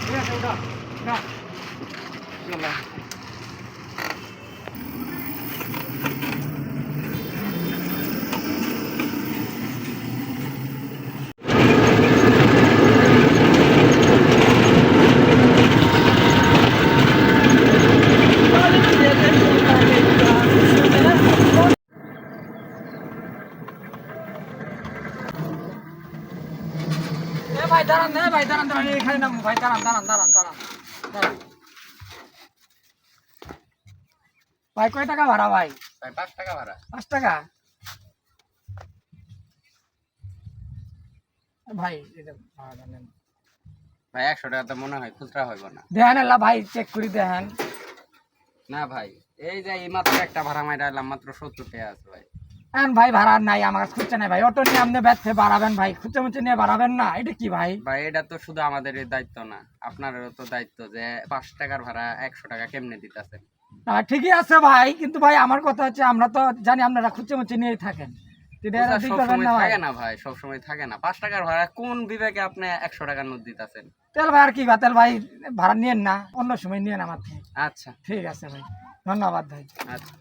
ঠিক আছে উঠা না এ ভাই দাঁড়ান এ ভাই দাঁড়ান দাঁড়ান এখানে নাম ভাই দাঁড়ান দাঁড়ান দাঁড়ান দাঁড়ান দাঁড়ান। ভাই কয় টাকা ভাড়া ভাই? ভাই পাঁচ টাকা ভাড়া। পাঁচ টাকা? ভাই এটা ভাড়াটা নেন। ভাই একশো টাকা তো মনে হয় খুচরা হইব না। দেখেন আল্লাহ ভাই চেক করে দেখেন না ভাই এই যে এই মাত্র একটা ভাড়া মাইরা এলাম মাত্র সত্তর টাকা আছে ভাই। ভাই ভাড়া নাই আমার খুঁজছে নাই ভাই। অটো নিয়ে আপনি ব্যর্থে বাড়াবেন ভাই খুঁজে মুচে নিয়ে বাড়াবেন না এটা কি ভাই? ভাই এটা তো শুধু আমাদের দায়িত্ব না আপনারও তো দায়িত্ব যে পাঁচ টাকার ভাড়া একশো টাকা কেমনে দিতেছেন না, ঠিকই আছে ভাই কিন্তু ভাই আমার কথা হচ্ছে আমরা তো জানি আপনারা খুঁজে মুচে নিয়েই থাকেন। না ভাই। থাকে না ভাই সবসময় থাকে না। পাঁচ টাকার ভাড়া কোন বিবেকে আপনি একশো টাকার নোট দিতেছেন? তেল ভাই আর কি বা তেল ভাই ভাড়া নিয়েন না অন্য সময় নিয়েন আমার থেকে। আচ্ছা। ঠিক আছে ভাই ধন্যবাদ ভাই। আচ্ছা।